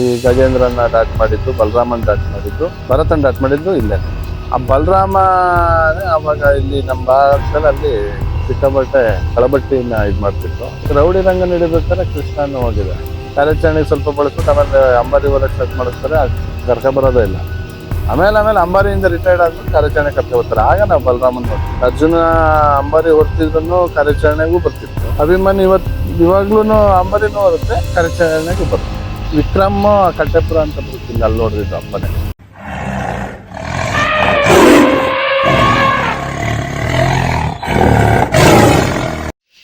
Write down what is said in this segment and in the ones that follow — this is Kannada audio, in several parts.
ಈ ಗಜೇಂದ್ರನ ಡಾಟ್ ಮಾಡಿದ್ದು, ಬಲರಾಮನ್ ಡಾಟ್ ಮಾಡಿದ್ದು, ಭರತನ್ ಡಾಟ್ ಮಾಡಿದ್ದು ಇಲ್ಲೇ. ಆ ಬಲರಾಮ ಅವಾಗ ಇಲ್ಲಿ ನಮ್ಮ ಭಾರತದಲ್ಲಿ ಸಿಕ್ಕಾಪಟ್ಟೆ ಕಳಬಟ್ಟಿನ ಇದು ಮಾಡ್ತಿತ್ತು ರೌಡಿ ರಂಗ ನಡೀಬೇಕಾದ್ರೆ ಕೃಷ್ಣನ ಹೋಗಿದೆ. ಕಾರ್ಯಾಚರಣೆಗೆ ಸ್ವಲ್ಪ ಬಳಸ್ಬಿಟ್ಟು ಆಮೇಲೆ ಅಂಬಾರಿ ಹೊರಗೆ ಸ್ಟಾರ್ಟ್ ಮಾಡಿಸ್ತಾರೆ ಕರ್ಕ ಬರೋದೇ ಇಲ್ಲ. ಆಮೇಲೆ ಆಮೇಲೆ ಅಂಬಾರಿಯಿಂದ ರಿಟೈರ್ಡ್ ಆದ್ಮೇಲೆ ಕಾರ್ಯಾಚರಣೆ ಕರ್ಕೊ ಬರ್ತಾರೆ. ಆಗ ನಾವು ಬಲರಾಮನ್ ನೋಡ್ತೀವಿ. ಅರ್ಜುನ ಅಂಬಾರಿ ಹೊರ್ತಿದ್ರು ಕಾರ್ಯಾಚರಣೆಗೂ ಬರ್ತಿತ್ತು. ಅಭಿಮಾನಿ ಇವತ್ತು ಇವಾಗ್ಲೂ ಅಂಬಾರಿನೂ ಬರುತ್ತೆ ಕಾರ್ಯಾಚರಣೆಗೂ ಬರುತ್ತೆ ವಿಕ್ರಮ್ ಕಟ್ಟೆಪುರ ಅಂತ ಬರುತ್ತಿಲ್ಲ ಅಲ್ಲಿ ನೋಡಿದ್ರು ಅಪ್ಪನೇ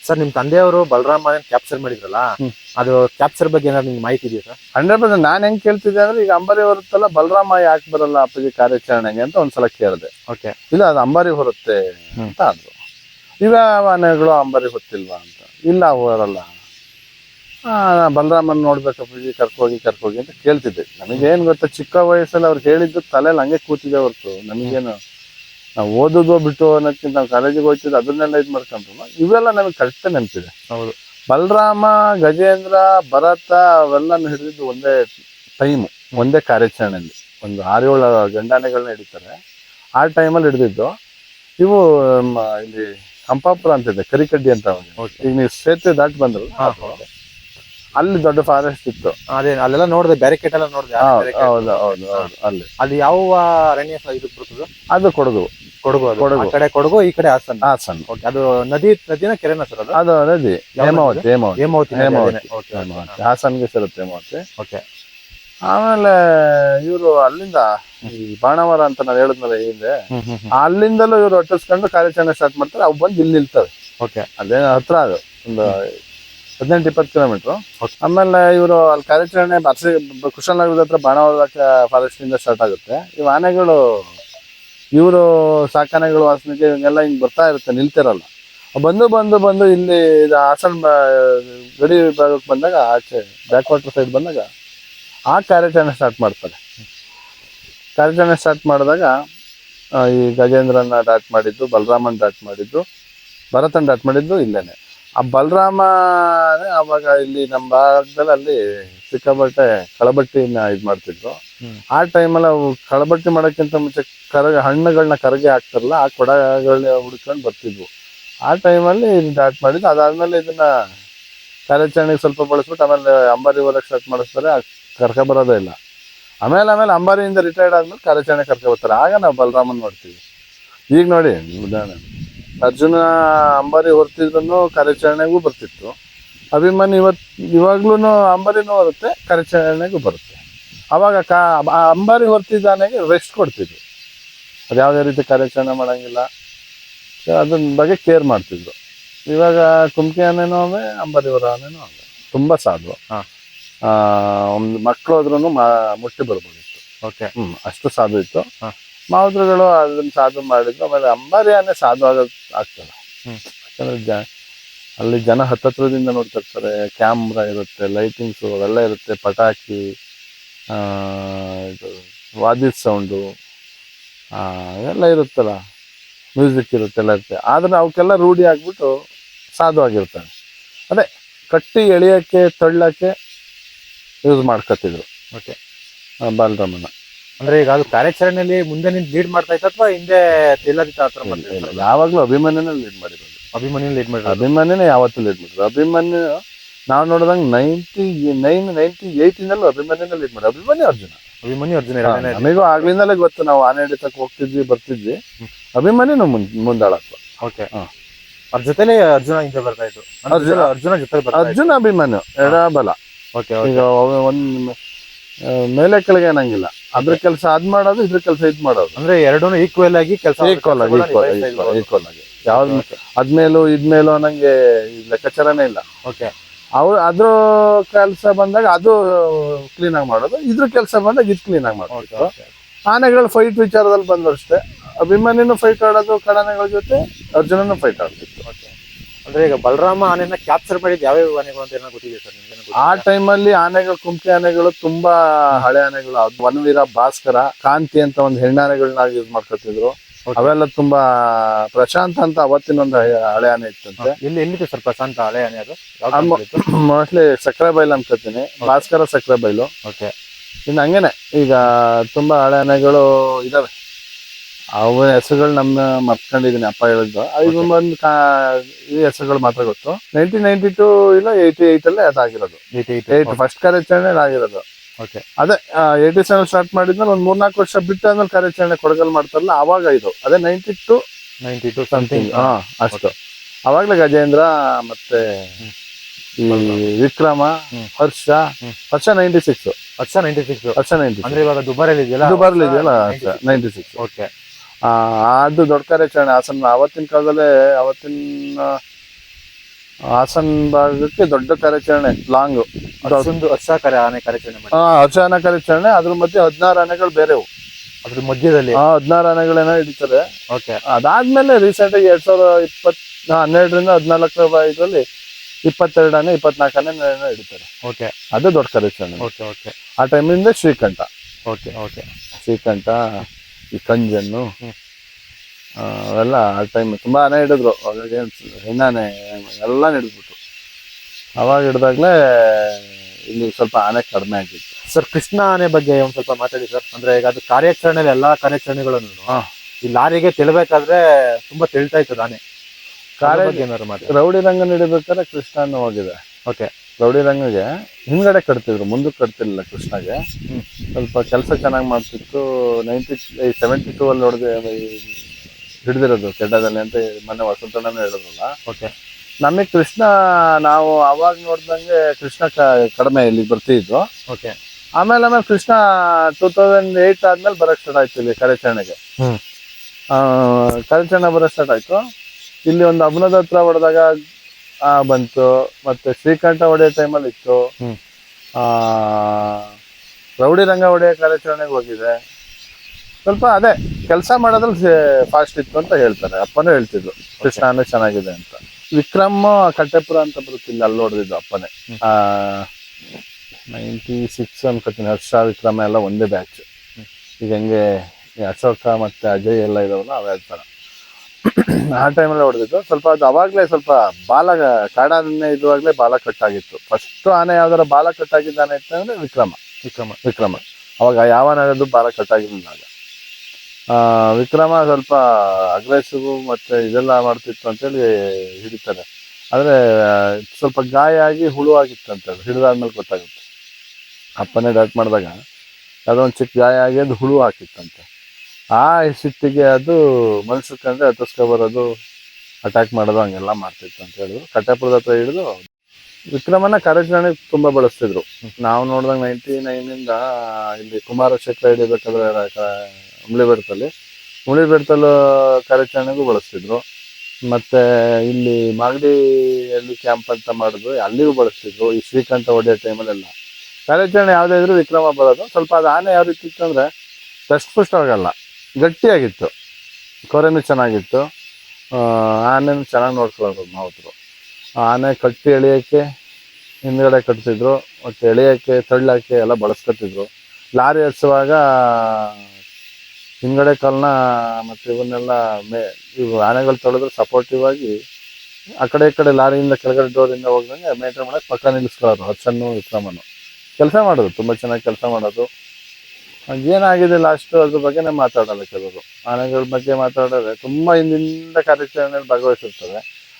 ಸರ್ ನಿಮ್ ತಂದೆಯವರು ಬಲರಾಮ ಕ್ಯಾಪ್ಚರ್ ಮಾಡಿದ್ರಲ್ಲ ಅದು ಕ್ಯಾಪ್ಚರ್ ಬಗ್ಗೆ ಏನಾದ್ರು ನಿಮ್ಗೆ ಮಾಹಿತಿ ಇದೆಯಾ ಸರ್? ಹಂಡ್ರೆಡ್ ಪರ್ಸೆಂಟ್ ನಾನು ಹೆಂಗ್ ಕೇಳ್ತಿದ್ದೆ ಅಂದ್ರೆ ಈಗ ಅಂಬಾರಿ ಹೊರುತ್ತಲ್ಲ ಬಲರಾಮ ಯಾಕೆ ಬರಲ್ಲ ಅಪ್ಪಜಿ ಕಾರ್ಯಾಚರಣೆಗೆ ಅಂತ ಒಂದ್ಸಲ ಕೇಳಿದೆ. ಓಕೆ ಇಲ್ಲ ಅದು ಅಂಬಾರಿ ಹೊರುತ್ತೆ ಅಂತ ಅಂದ್ರು ಇವ ಆನೆಗಳು ಅಂಬಾರಿ ಹೊತ್ತಿಲ್ವಾ ಅಂತ. ಇಲ್ಲ ಬರಲ್ಲ ಆ, ಬಲರಾಮನ್ ಹೋಗಿ ಕರ್ಕೋಗಿ ಕರ್ಕೋಗಿ ಅಂತ ಕೇಳ್ತಿದ್ದೆ. ನಮಗೇನು ಗೊತ್ತಾ ಚಿಕ್ಕ ವಯಸ್ಸಲ್ಲಿ ಅವ್ರು ಹೇಳಿದ್ದು ತಲೆಯಲ್ಲಿ ಹಂಗೆ ಕೂತಿದೆ ಹೊರತು. ನಮಗೇನು ನಾವು ಓದೋದು ಬಿಟ್ಟು ಅನ್ನೋಕ್ಕಿಂತ ನಾವು ಕಾಲೇಜಿಗೆ ಹೋಗ್ತಿದ್ದು ಅದನ್ನೆಲ್ಲ ಇದು ಮಾಡ್ಕೊಂಡ್ರು ಇವೆಲ್ಲ ನಮಗೆ ಕರೆಕ್ಟ್ ನೆನಪಿದೆ. ಹೌದು. ಬಲರಾಮ ಗಜೇಂದ್ರ ಭರತ ಅವೆಲ್ಲ ಹಿಡಿದಿದ್ದು ಒಂದೇ ಟೈಮು ಒಂದೇ ಕಾರ್ಯಾಚರಣೆಯಲ್ಲಿ. ಒಂದು ಆರೇಳು ಗಂಡಾನೆಗಳನ್ನ ಹಿಡಿತಾರೆ. ಆ ಟೈಮಲ್ಲಿ ಹಿಡಿದಿದ್ದು. ಇವು ಇಲ್ಲಿ ಹಂಪಾಪುರ ಅಂತಿದೆ ಕರಿಕಡ್ಡಿ ಅಂತ. ಈಗ ನೀವು ಸೇತುವೆ ದಾಟಿ ಬಂದ್ರು. ಅಲ್ಲಿ ದೊಡ್ಡ ಫಾರೆಸ್ಟ್ ಇತ್ತು. ಅದೇ ಅಲ್ಲೆಲ್ಲ ನೋಡಿದೆ ಬ್ಯಾರಿಕೇಟ್ ಎಲ್ಲ ನೋಡಿದೆ ಹೌದು ಹೌದು ಹೌದು ಅಲ್ಲಿ. ಅಲ್ಲಿ ಯಾವ ಅರಣ್ಯ ಇದು ಬರ್ತದೆ? ಅದು ಕೊಡಗು. ಕೊಡಗು ಅದು. ಕೊಡಗು. ಕಡೆ ಕೊಡಗು ಈ ಕಡೆ ಹಾಸನ್. ಹಾಸನ್. ಓಕೆ ಅದು ನದಿ ನದಿನ ಕೆರೆನ ಸರ್ ಅದು? ಅದು ನದಿ. ಹೇಮಾವತಿ ಹೇಮಾವತಿ. ಹೇಮಾವತಿ ಹೇಮಾವತಿ. ಅದೇನೆ. ಹಾಸನ್ಗೆ ಸೇರುತ್ತೆ ಹೇಮಾವತಿ. ಓಕೆ ಆಮೇಲೆ ಇವರು ಅಲ್ಲಿಂದ ಈ ಬಾಣವರ ಅಂತ ನಾನು ಹೇಳಿದ್ನಲ್ಲ ಹಿಂದೆ ಅಲ್ಲಿಂದಲೂ ಇವರು ಒಟ್ಟಿಸ್ಕೊಂಡು ಕಾರ್ಯಾಚರಣೆ ಸ್ಟಾರ್ಟ್ ಮಾಡ್ತಾರೆ. ಅವು ಬಂದು ಇಲ್ಲಿ ನಿಲ್ತಾರೆ ಓಕೆ ಅದೇ ಹತ್ರ ಅದು. ಒಂದು ಹದಿನೆಂಟು ಇಪ್ಪತ್ತು ಕಿಲೋಮೀಟ್ರು. ಆಮೇಲೆ ಇವರು ಅಲ್ಲಿ ಕಾರ್ಯಾಚರಣೆ ಬರ್ಸಿ ಕುಶಲನಗರದ ಹತ್ರ ಬಾಣವರ ಫಾರೆಸ್ಟ್ ಇಂದ ಸ್ಟಾರ್ಟ್ ಆಗುತ್ತೆ. ಇವು ಆನೆಗಳು ಇವರು ಸಾಕಾನೆಗಳು ವಾಸನೆಗೆ ಇವನ್ನೆಲ್ಲ ಹಿಂಗೆ ಬರ್ತಾ ಇರುತ್ತೆ ನಿಲ್ತಿರಲ್ಲ. ಬಂದು ಬಂದು ಬಂದು ಇಲ್ಲಿ ಇದು ಹಾಸನ ಗಡಿ ಭಾಗಕ್ಕೆ ಬಂದಾಗ ಆಚೆ ಬ್ಯಾಕ್ ವಾಟರ್ ಸೈಡ್ ಬಂದಾಗ ಆ ಕಾರ್ಯಾಚರಣೆ ಸ್ಟಾರ್ಟ್ ಮಾಡ್ತಾರೆ. ಕಾರ್ಯಾಚರಣೆ ಸ್ಟಾರ್ಟ್ ಮಾಡಿದಾಗ ಈ ಗಜೇಂದ್ರನ ಡಾಟ್ ಮಾಡಿದ್ದು ಬಲರಾಮನ್ ಡಾಟ್ ಮಾಡಿದ್ದು ಭರತನ್ ಡಾಟ್ ಮಾಡಿದ್ದು ಇಲ್ಲೇನೆ. ಆ ಬಲರಾಮ ಅವಾಗ ಇಲ್ಲಿ ನಮ್ಮ ಭಾಗದಲ್ಲಿ ಅಲ್ಲಿ ಸಿಕ್ಕಾಬಟ್ಟೆ ಕಳಬಟ್ಟಿನ ಇದು ಮಾಡ್ತಿದ್ರು. ಆ ಟೈಮಲ್ಲಿ ಅವು ಕಳಬಟ್ಟಿ ಮಾಡೋಕ್ಕಿಂತ ಮುಂಚೆ ಕರಗ ಹಣ್ಣುಗಳನ್ನ ಕರಗಿ ಹಾಕ್ತಾರಲ್ಲ ಆ ಕೊಡಗಳನ್ನ ಹುಡ್ಕೊಂಡು ಬರ್ತಿದ್ವು. ಆ ಟೈಮಲ್ಲಿ ಡಾಟ್ ಮಾಡಿದ್ದು. ಅದಾದ್ಮೇಲೆ ಇದನ್ನ ಕಾರ್ಯಾಚರಣೆಗೆ ಸ್ವಲ್ಪ ಬಳಸ್ಬಿಟ್ಟು ಆಮೇಲೆ ಅಂಬಾರಿ ಹೊರಗೆ ಸ್ಟಾರ್ಟ್ ಮಾಡಿಸ್ತಾರೆ ಕರ್ಕ ಬರೋದೇ ಇಲ್ಲ. ಆಮೇಲೆ ಆಮೇಲೆ ಅಂಬಾರಿಯಿಂದ ರಿಟೈರ್ಡ್ ಆದ್ಮೇಲೆ ಕಾರ್ಯಾಚರಣೆ ಕರ್ಕ ಬರ್ತಾರೆ. ಆಗ ನಾವು ಬಲರಾಮನ್ ಮಾಡ್ತೀವಿ ಈಗ ನೋಡಿ ಉದಾಹರಣೆ. ಅರ್ಜುನ ಅಂಬಾರಿ ಹೊರತಿದ್ರು ಕಾರ್ಯಾಚರಣೆಗೂ ಬರ್ತಿತ್ತು. ಅಭಿಮಾನಿ ಇವತ್ತು ಇವಾಗ್ಲೂ ಅಂಬಾರಿನೂ ಬರುತ್ತೆ ಕಾರ್ಯಾಚರಣೆಗೂ ಬರುತ್ತೆ. ಅವಾಗ ಕಾ ಅಂಬಾರಿ ಹೊರ್ತಿದ್ದಾನೆಗೆ ರೆಸ್ಟ್ ಕೊಡ್ತಿದ್ರು. ಅದು ಯಾವುದೇ ರೀತಿ ಕಾರ್ಯಾಚರಣೆ ಮಾಡೋಂಗಿಲ್ಲ. ಸೊ ಅದನ್ನ ಬಗ್ಗೆ ಕೇರ್ ಮಾಡ್ತಿದ್ರು. ಇವಾಗ ಕುಮ್ಕಿ ಆನೆನೂ ಅವೆ ಅಂಬಾರಿ ಹೊರ ಆನೆನೂ ಅವೆ. ತುಂಬ ಸಾಧು ಒಂದು ಮಕ್ಕಳು ಹೋದ್ರೂ ಮುಟ್ಟಿ ಬರ್ಬೋದಿತ್ತು. ಓಕೆ ಹ್ಞೂ ಅಷ್ಟು ಸಾಧು ಇತ್ತು. ಹಾ. ಮಾವುದ್ರುಗಳು ಅದನ್ನ ಸಾಧು ಮಾಡಿದ್ರು. ಆಮೇಲೆ ಅಂಬಾರಿ ಆನೆ ಸಾಧು ಆಗ ಆಗ್ತದೆ. ಯಾಕಂದ್ರೆ ಜ ಅಲ್ಲಿ ಜನ ಹತ್ತತ್ರದಿಂದ ನೋಡ್ತಿರ್ತಾರೆ. ಕ್ಯಾಮ್ರಾ ಇರುತ್ತೆ ಲೈಟಿಂಗ್ಸು ಅವೆಲ್ಲ ಇರುತ್ತೆ ಪಟಾಕಿ ಇದು ವಾದ್ಯದ ಸೌಂಡು ಎಲ್ಲ ಇರುತ್ತಲ್ಲ. ಮ್ಯೂಸಿಕ್ ಇರುತ್ತೆ ಎಲ್ಲ ಇರುತ್ತೆ. ಆದರೆ ಅವಕ್ಕೆಲ್ಲ ರೂಢಿ ಆಗ್ಬಿಟ್ಟು ಸಾಧು ಆಗಿರ್ತಾರೆ. ಅದೇ ಕಟ್ಟಿ ಎಳಿಯೋಕ್ಕೆ ತಳ್ಳಕ್ಕೆ ಯೂಸ್ ಮಾಡ್ಕೊತಿದ್ರು ಓಕೆ ಬಾಲರಾಮನ ಅಂದ್ರೆ ಈಗ ಅದು ಕಾರ್ಯಾಚರಣೆಯಲ್ಲಿ ಮುಂದೆ ನಿಂತು ಲೀಡ್ ಮಾಡ್ತಾ ಇತ್ತು ಅಥವಾ ಹಿಂದೆ ಆತರ ಇಲ್ಲ, ಇಲ್ಲ. ಯಾವಾಗ್ಲೂ ಅಭಿಮನ್ಯನೇ ಲೀಡ್ ಮಾಡಿರೋದು. ಅಭಿಮನ್ಯು ಲೀಡ್ ಮಾಡಿರೋದು. ಅಭಿಮನ್ಯನೇ ಯಾವತ್ತೂ ಲೀಡ್ ಮಾಡಿದ್ರು ಅಭಿಮಾನಿ ನಾವು ನೋಡಿದಂಗೆ ನೈಂಟಿ ನೈನ್ ನೈಂಟಿ ಏಯ್ಟಿನಲ್ಲೂ ಅಭಿಮನ್ಯನೇ ಲೀಡ್ ಮಾಡಿ ಅಭಿಮಾನಿ ಅರ್ಜುನ. ಅಭಿಮನ್ಯು ಅರ್ಜುನ ಎರಡನೇ ನಮಗೂ ಆಗ್ಲಿಂದಲೇ ಗೊತ್ತು. ನಾವು ಆನೆ ಹಿಡಿತಕ್ಕೆ ಹೋಗ್ತಿದ್ವಿ ಬರ್ತಿದ್ವಿ. ಅಭಿಮಾನಿ ಮುಂದ್ ಮುಂದಾಳತ್ವ. ಓಕೆ. ಹಾ. ಅವ್ರ ಜೊತೆಲೆ ಅರ್ಜುನ ಹಿಂದೆ ಬರ್ತಾ ಇತ್ತು ಅಂದ್ರೆ ಅರ್ಜುನ- ಅರ್ಜುನ ಜೊತೆ ಬರ್ತಾ ಇತ್ತು ಅರ್ಜುನ ಅಭಿಮನ್ಯು ಎಡಬಲ ಓಕೆ ಈಗ ಅವ- ಒಂದ್ ಆ, ಮೇಲೆ ಕೆಳಗೆ ಏನಂಗಿಲ್ಲ. ಅದ್ರ ಕೆಲಸ ಅದ್ ಮಾಡೋದು ಇದ್ರ ಕೆಲಸ ಇದ್ ಮಾಡೋದು. ಅಂದ್ರೆ ಎರಡೂ ಈಕ್ವಲ್ ಆಗಿ ಕೆಲಸ ಈಕ್ವಲ್ ಆಗಿ ಈಕ್ವಲ್ ಈಕ್ವಲ್ ಆಗಿ ಯಾವ್ದು ಅದ್ಮೇಲೂ ಇದ್ಮೇಲೂ ಅನ್ನಂಗೆ ಲೆಕ್ಕಾಚಾರನೇ ಇಲ್ಲ. ಓಕೆ ಅವ್ರು ಅದ್ರ ಕೆಲಸ ಬಂದಾಗ ಅದು ಕ್ಲೀನ್ ಆಗಿ ಮಾಡೋದು ಇದ್ರ ಕೆಲಸ ಬಂದಾಗ ಇದು ಕ್ಲೀನ್ ಆಗಿ ಮಾಡೋದು. ಆನೆಗಳು ಫೈಟ್ ವಿಚಾರದಲ್ಲಿ ಬಂದ್ರು ಅಭಿಮಾನಿನೂ ಫೈಟ್ ಆಡೋದು ಕಡಾನೆಗಳ ಜೊತೆ ಅರ್ಜುನನು ಫೈಟ್ ಆಡ್ತಿತ್ತು ಅಂದ್ರೆ ಈಗ ಬಲರಾಮ ಆನೆನ ಕ್ಯಾಪ್ಚರ್ ಮಾಡಿದ್ ಯಾವ ಆನೆಗಳು ಅಂತ ಏನೋ ಗೊತ್ತಿದೆ ಸರ್ ನಿಮ್ಗೆ? ಆ ಟೈಮಲ್ಲಿ ಆನೆಗಳು ಕುಂಕಿ ಆನೆಗಳು ತುಂಬಾ ಹಳೆ ಆನೆಗಳು ಅದು ವನವೀರ ಭಾಸ್ಕರ ಕಾಂತಿ ಅಂತ ಒಂದು ಹೆಣ್ಣಾನೆಗಳನ್ನ ಯೂಸ್ ಮಾಡ್ಕೊತಿದ್ರು. ಅವೆಲ್ಲ ತುಂಬಾ ಪ್ರಶಾಂತ ಅಂತ ಅವತ್ತಿನ ಒಂದು ಹಳೆ ಆನೆ ಇತ್ತಂತೆ. ಎಲ್ಲಿ ಎಲ್ಲಿದೆ ಸರ್ ಪ್ರಶಾಂತ ಹಳೆ ಆನೆ ಅದು? ಮೋಸ್ಟ್ಲಿ ಸಕ್ಕರೆ ಬೈಲ್ ಅನ್ಕೋತೀನಿ. ಭಾಸ್ಕರ ಸಕ್ಕರೆ ಬೈಲು. ಓಕೆ ಇನ್ನು ಹಂಗೇನೆ ಈಗ ತುಂಬಾ ಹಳೆ ಆನೆಗಳು ಇದಾವೆ. ಅವ ಹೆಸರುಗಳು ನಮ್ಮ ಮರ್ತ್ಕೊಂಡಿದೀನಿ ಅಪ್ಪ ಹೇಳಿದ್ದು. ಅದು ಒಂದು ಕಾ ಈ ಹೆಸರುಗಳು ಮಾತ್ರ ಗೊತ್ತು. ನೈನ್ಟೀನ್ ನೈನ್ಟಿ ಟೂ ಇಲ್ಲ ಏಯ್ಟಿ ಏಯ್ಟ್ ಅಲ್ಲೇ ಅದಾಗಿರೋದು. ಏಯ್ಟ್ ಫಸ್ಟ್ ಕಾರ್ಯಾಚರಣೆ ಆಗಿರೋದು ಓಕೆ ಅದೇ ಏಯ್ಟಿ ಸೆವೆನ್ ಸ್ಟಾರ್ಟ್ ಮಾಡಿದ್ಮೇಲೆ ಒಂದ್ ಮೂರ್ನಾಲ್ಕು ವರ್ಷ ಬಿಟ್ಟು ಆದ್ಮೇಲೆ ಕಾರ್ಯಾಚರಣೆ ಕೊಡಗಲ್ ಮಾಡ್ತಾರಲ್ಲ ಅವಾಗ ಇದು. ಅದೇ ninety two ninety two something ಹಾ ಅಷ್ಟು. ಅವಾಗಲೇ ಗಜೇಂದ್ರ ಮತ್ತೆ ಈ ವಿಕ್ರಮ. ಹರ್ಷ. ಹರ್ಷ ನೈನ್ಟಿ ಸಿಕ್ಸ್ ವರ್ಷ ನೈಂಟಿ ಸಿಕ್ಸ್ ಹರ್ಷ ನೈನ್ಟಿ ಅಂದ್ರೆ ಇವಾಗ ದುಬಾರಲ್ಲಿ ಇದೆಯಲ್ಲ? ದುಬಾರಲ್ಲಿ ಇದೆಯಲ್ಲ ನೈನ್ಟಿ ಸಿಕ್ಸ್ ಓಕೆ ಅದು ದೊಡ್ಡ ಕಾರ್ಯಾಚರಣೆ. ಹಾಸನ ಅವತ್ತಿನ ಕಾಲದಲ್ಲೇ ಅವತ್ತಿನ ಹಾಸನ ಭಾಗಕ್ಕೆ ದೊಡ್ಡ ಕಾರ್ಯಾಚರಣೆ ಲಾಂಗ್ ಅದೊಂದು ಕರೆ ಆನೆ ಕಾರ್ಯಾಚರಣೆ ಮಾಡಿ ಆನೆ ಕಾರ್ಯಾಚರಣೆ ಅದ್ರ ಮಧ್ಯೆ ಹದಿನಾರು ಆನೆಗಳು ಬೇರೆವು. ಅದ್ರ ಮಧ್ಯದಲ್ಲಿ? ಆ ಹದಿನಾರು ಆನೆಗಳೇನೋ ಹಿಡಿತಾರೆ ಓಕೆ. ಅದಾದ್ಮೇಲೆ ರೀಸೆಂಟ್ ಆಗಿ ಎರಡ್ ಸಾವಿರದ ಇಪ್ಪತ್ ಹಾ, ಹನ್ನೆರಡರಿಂದ ಹದಿನಾಲ್ಕು ಇದರಲ್ಲಿ ಇಪ್ಪತ್ತೆರಡು ಆನೆ ಇಪ್ಪತ್ನಾಲ್ಕು ಆನೆ ಹಿಡಿತಾರೆ ಓಕೆ. ಅದು ದೊಡ್ಡ ಕಾರ್ಯಾಚರಣೆ. Okay okay. ಆ ಟೈಮಿಂದ ಶ್ರೀಕಂಠ. Okay okay. ಶ್ರೀಕಂಠ ಈ ಕಂಜನ್ನು. ಅವೆಲ್ಲ ಆ ಟೈಮ್ ತುಂಬಾ ಆನೆ ಹಿಡಿದ್ರು. ಅವಾಗ ಏನ್ ಹೆಣ್ಣಾನೆ ಎಲ್ಲ ಹಿಡಿದ್ಬಿಟ್ರು. ಅವಾಗ ಹಿಡ್ದಾಗ್ಲೇ ಇಲ್ಲಿ ಸ್ವಲ್ಪ ಆನೆ ಕಡಿಮೆ ಆಗಿತ್ತು. ಸರ್ ಕೃಷ್ಣ ಆನೆ ಬಗ್ಗೆ ಒಂದ್ ಸ್ವಲ್ಪ ಮಾತಾಡಿ ಸರ್. ಅಂದ್ರೆ ಈಗ ಅದು ಕಾರ್ಯಾಚರಣೆ ಎಲ್ಲಾ ಕಾರ್ಯಾಚರಣೆಗಳನ್ನು ಈ ಲಾರಿಗೆ ತಿಳಬೇಕಾದ್ರೆ ತುಂಬಾ ತಿಳಿತಾ ಇತ್ತು ಆನೆ. ಕಾರ್ಯ- ರೌಡಿ ರಂಗನ ಹಿಡಿಬೇಕಾದ್ರೆ ಕೃಷ್ಣ ಹೋಗಿದೆ. ಓಕೆ. ರೌಡಿ ರಂಗಗೆ ಹಿಂದ್ಗಡೆ ಕಟ್ತಿದ್ರು ಮುಂದಕ್ಕೆ ಕಟ್ತಿರ್ಲಿಲ್ಲ ಕೃಷ್ಣಗೆ. ಸ್ವಲ್ಪ ಕೆಲಸ ಚೆನ್ನಾಗಿ ಮಾಡ್ತಿತ್ತು. ನೈನ್ಟಿ ಸೆವೆಂಟಿ ಟೂ ಅಲ್ಲಿ ನೋಡಿದ್ರೆ ಹಿಡಿದಿರೋದು ಕೆಡ್ಡದಲ್ಲಿ ಅಂತ ಮೊನ್ನೆ ವಸಂತಣ್ಣನ ಹೇಳಿದ್ರಲ್ಲ. ಓಕೆ. ನಮಗೆ ಕೃಷ್ಣ ನಾವು ಅವಾಗ ನೋಡ್ದಂಗೆ ಕೃಷ್ಣ ಕ- ಕಡಿಮೆ ಇಲ್ಲಿ ಬರ್ತಿದ್ರು ಓಕೆ. ಆಮೇಲೆ ಆಮೇಲೆ ಕೃಷ್ಣ ಟೂ ತೌಸಂಡ್ ಏಯ್ಟ್ ಆದ್ಮೇಲೆ ಬರಕ್ ಸ್ಟಾರ್ಟ್ ಆಯ್ತು ಇಲ್ಲಿ ಕಾರ್ಯಾಚರಣೆಗೆ ಕಾರ್ಯಾಚರಣೆ ಬರಕ್ ಸ್ಟಾರ್ಟ್ ಆಯ್ತು. ಇಲ್ಲಿ ಒಂದು ಅಭಿನದ ಹತ್ರ ಹೊಡೆದಾಗ ಬಂತು. ಮತ್ತೆ ಶ್ರೀಕಂಠ ಒಡೆಯ ಟೈಮಲ್ಲಿ ಇತ್ತು. ಆ ರೌಡಿ ರಂಗ ಒಡೆಯ ಕಾರ್ಯಾಚರಣೆಗೆ ಹೋಗಿದೆ ಸ್ವಲ್ಪ ಅದೇ ಕೆಲಸ ಮಾಡೋದ್ರಲ್ಲಿ ಫಾಸ್ಟ್ ಇತ್ತು ಅಂತ ಹೇಳ್ತಾರೆ. ಅಪ್ಪನೂ ಹೇಳ್ತಿದ್ರು ಕೃಷ್ಣ ಅನ್ನೋ ಚೆನ್ನಾಗಿದೆ ಅಂತ. ವಿಕ್ರಮ್ ಕಟ್ಟೆಪುರ ಅಂತ ಬರುತ್ತಿಲ್ಲ ಅಲ್ಲಿ ಹೊಡೆದಿದ್ದು ಅಪ್ಪನೇ. ಆ ನೈಂಟಿ ಸಿಕ್ಸ್ ಅನ್ಕೋತೀನಿ ಹರ್ಷ ವಿಕ್ರಮ ಎಲ್ಲ ಒಂದೇ ಬ್ಯಾಚ್ ಈಗ ಹೆಂಗೆ ಅಶೋಕ ಮತ್ತೆ ಅಜಯ್ ಎಲ್ಲ ಇದಾವಲ್ಲ ಅವೇ ಥರ ಆ ಟೈಮಲ್ಲಿ ಹೊಡೆದಿತ್ತು ಸ್ವಲ್ಪ ಅದು ಅವಾಗಲೇ ಸ್ವಲ್ಪ ಬಾಲ ಕಾಡಾನೆ ಇದುವಾಗಲೇ ಬಾಲ ಕಟ್ಟಾಗಿತ್ತು. ಫಸ್ಟ್ ಆನೆ ಯಾವ್ದಾರ ಬಾಲ ಕಟ್ಟಾಗಿದ್ದ ಆನೆ ಇತ್ತು ಅಂದ್ರೆ ವಿಕ್ರಮ. ವಿಕ್ರಮ. ವಿಕ್ರಮ. ಅವಾಗ ಯಾವ ಆನೆದು ಬಾಲ ಕಟ್ ಆಗ. ಆ, ವಿಕ್ರಮ ಸ್ವಲ್ಪ ಅಗ್ರೆಸಿವ್ ಮತ್ತೆ ಇದೆಲ್ಲ ಮಾಡ್ತಿತ್ತು ಅಂತೇಳಿ ಹಿಡಿತಾರೆ. ಆದ್ರೆ ಸ್ವಲ್ಪ ಗಾಯ ಆಗಿ ಹುಳು ಆಗಿತ್ತಂತೆ ಅದು ಹಿಡಿದಾದ್ಮೇಲೆ ಗೊತ್ತಾಗುತ್ತೆ. ಅಪ್ಪನೇ ಡಾಟ್ ಮಾಡಿದಾಗ ಯಾವುದೋ ಒಂದು ಚಿಕ್ಕ ಗಾಯ ಆಗಿ ಅದು ಹುಳು ಹಾಕಿತ್ತಂತೆ. ಆ ಸಿಟ್ಟಿಗೆ ಅದು ಮನುಷ್ಯ ಕಂಡ್ರೆ ಹತ್ತಿಸ್ಕೊ ಬರೋದು ಅಟ್ಯಾಕ್ ಮಾಡೋದು, ಹಂಗೆಲ್ಲ ಮಾಡ್ತಿತ್ತು ಅಂತ ಹೇಳಿದ್ರು. ಕಟ್ಟಾಪುರದ ಹತ್ರ ಹಿಡಿದು ವಿಕ್ರಮನ ಕಾರ್ಯಾಚರಣೆ ತುಂಬಾ ಬಳಸ್ತಿದ್ರು. ನಾವು ನೋಡಿದಾಗ ನೈಂಟಿ ನೈನಿಂದ ಇಲ್ಲಿ ಕುಮಾರಶೇಖರ ಹಿಡಿಬೇಕಾದ್ರೆ ಉಮ್ಳಿ ಬೆಡ್ತಲ್ಲಿ ಬೆಡ್ತಲ್ಲೂ ಕಾರ್ಯಾಚರಣೆಗೂ ಬಳಸ್ತಿದ್ರು. ಮತ್ತೆ ಇಲ್ಲಿ ಮಾಗಡಿಯಲ್ಲಿ ಕ್ಯಾಂಪ್ ಅಂತ ಮಾಡಿದ್ರು ಅಲ್ಲಿಗೂ ಬಳಸ್ತಿದ್ರು, ಈ ಶ್ರೀಕಂಠ ಒಡೆಯ ಟೈಮಲ್ಲೆಲ್ಲ ಕಾರ್ಯಾಚರಣೆ ಯಾವುದೇ ಇದ್ರು ವಿಕ್ರಮ ಬರೋದು. ಸ್ವಲ್ಪ ಅದು ಆನೆ ಯಾವ ರೀತಿ ಇತ್ತು ಪುಷ್ಟ ದಷ್ಟಪುಷ್ಟವಾಗಲ್ಲ ಗಟ್ಟಿಯಾಗಿತ್ತು. ಕೊರೆನೂ ಚೆನ್ನಾಗಿತ್ತು. ಆನೆನೂ ಚೆನ್ನಾಗಿ ನೋಡ್ಕೊಳ್ಬೋದು ಮಾವತರು. ಆನೆ ಕಟ್ಟಿ ಎಳಿಯೋಕ್ಕೆ, ಹಿಂದ್ಗಡೆ ಕಟ್ತಿದ್ರು. ಮತ್ತು ಎಳೆಯೋಕ್ಕೆ ತಳ್ಳಾಕೆ ಎಲ್ಲ ಬಳಸ್ಕೊತಿದ್ರು. ಲಾರಿ ಹಚ್ಚುವಾಗ ಹಿಂದ್ಗಡೆ ಕಾಲನ್ನ ಮತ್ತು ಇವನ್ನೆಲ್ಲ ಮೇ, ಇವು ಆನೆಗಳು ತೊಳೆದ್ರೆ ಸಪೋರ್ಟಿವ್ ಆಗಿ ಆ ಕಡೆ ಈ ಕಡೆ ಲಾರಿಯಿಂದ ಕೆಳಗಡೆ ಡೋರಿಂದ ಹೋಗ್ದಂಗೆ ಮೇಂಟೈನ್ ಮಾಡೋಕ್ಕೆ ಪಕ್ಕ ನಿಲ್ಲಿಸ್ಕೊಳ್ಳೋರು ಹಚ್ಚನ್ನು ವಿಕ್ರಮನು ಕೆಲಸ ಮಾಡೋದು, ತುಂಬ ಚೆನ್ನಾಗಿ ಕೆಲಸ ಮಾಡೋದು. ಏನಾಗಿದೆ ಲಾಸ್ಟ್ ಅದ್ರ ಬಗ್ಗೆನೇ ಮಾತಾಡಲ್ಲ ಕೆಲವರು. ಆನೆಗಳ ಬಗ್ಗೆ ಮಾತಾಡಿದ್ರೆ ತುಂಬ ಹಿಂದಿನಿಂದ ಕಾರ್ಯಾಚರಣೆಯಲ್ಲಿ ಭಾಗವಹಿಸಿರ್ತವೆ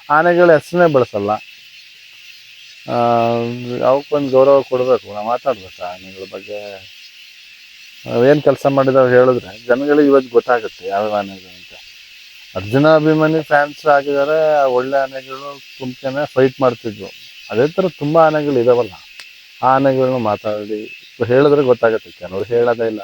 ಆನೆಗಳ ಹೆಸರನ್ನೇ ಬಳಸಲ್ಲ. ಅವಕ್ಕೊಂದು ಗೌರವ ಕೊಡಬೇಕು. ನಾವು ಮಾತಾಡ್ಬೇಕು ಆನೆಗಳ ಬಗ್ಗೆ? ಏನು ಕೆಲಸ ಮಾಡಿದವ್ರು ಹೇಳಿದ್ರೆ ಜನಗಳಿಗೆ ಇವತ್ತು ಗೊತ್ತಾಗುತ್ತೆ ಯಾವ್ಯಾವ ಆನೆಗಳು ಅಂತ. ಅರ್ಜುನ ಅಭಿಮಾನಿ ಫ್ಯಾನ್ಸ್ ಆಗಿದ್ದಾರೆ. ಒಳ್ಳೆ ಆನೆಗಳು ತುಂಬಕೆನೆ ಫೈಟ್ ಮಾಡ್ತಿದ್ವು. ಅದೇ ಥರ ತುಂಬ ಆನೆಗಳು ಇದಾವಲ್ಲ. ಆ ಆನೆಗಳನ್ನ ಮಾತಾಡಿ ಹೇಳಿದ್ರೆ ಗೊತ್ತಾಗುತ್ತೆ ಕೆಲವರು ಹೇಳೋದೇ ಇಲ್ಲ.